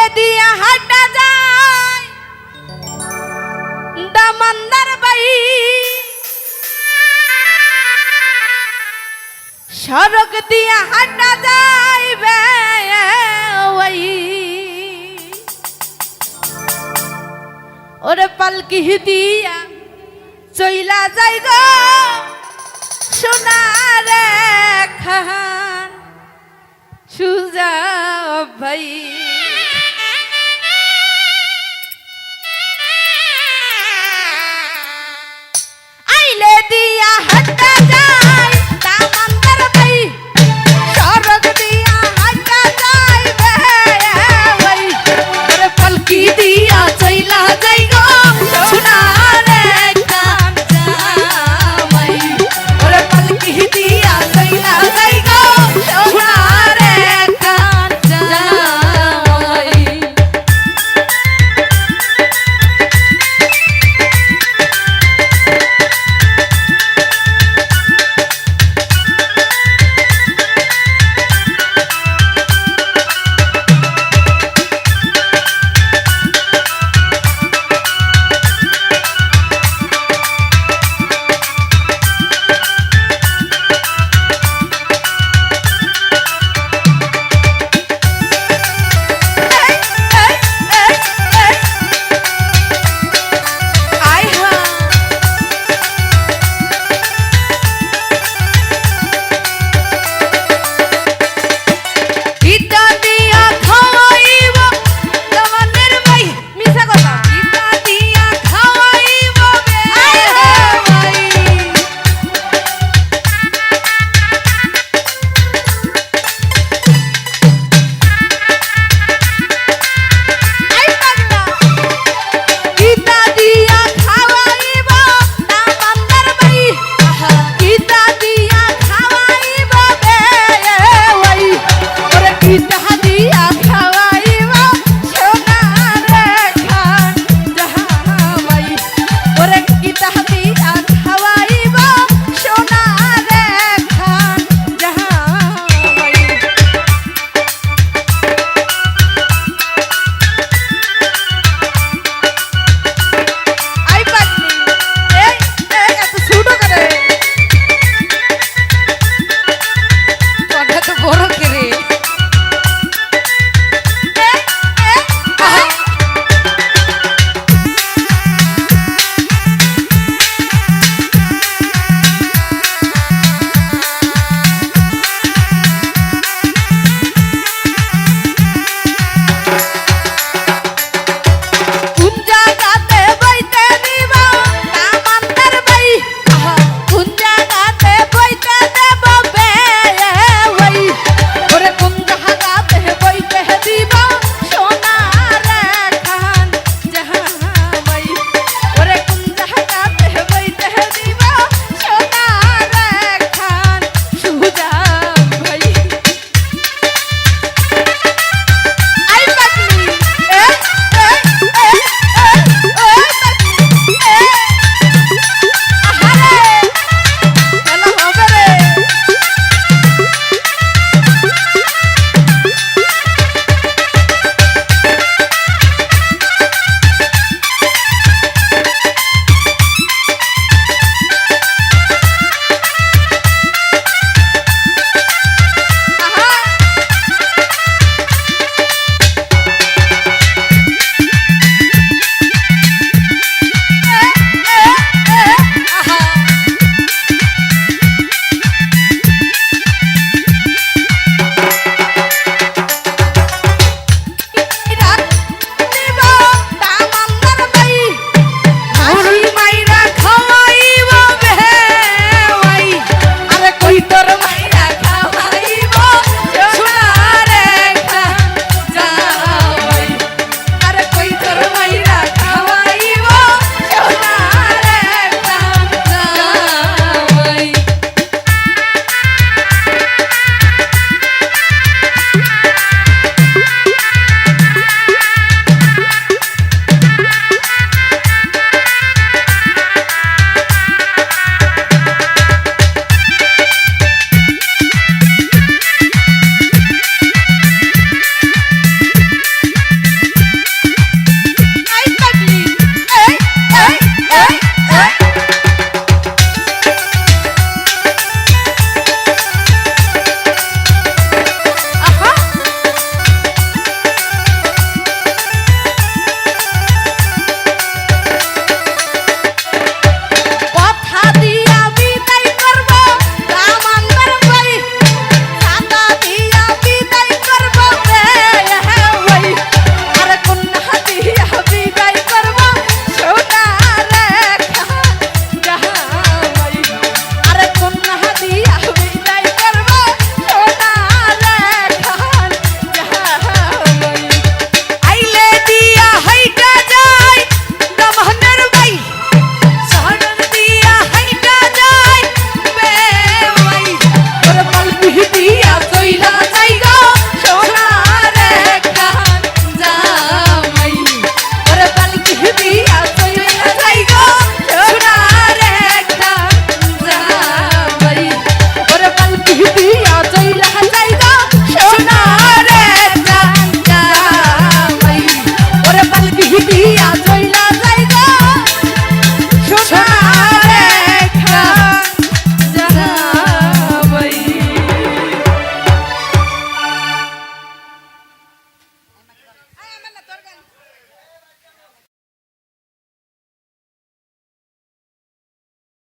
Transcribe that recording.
ছেড়ে দিয়া হাঁটা যায়। দামান্দার বাই। সড়ক দিয়া হাঁটা যাইবে ওই। ওরে পালকি দিয়া চইলা যাই গো সোনার খান। সুজা ভাই।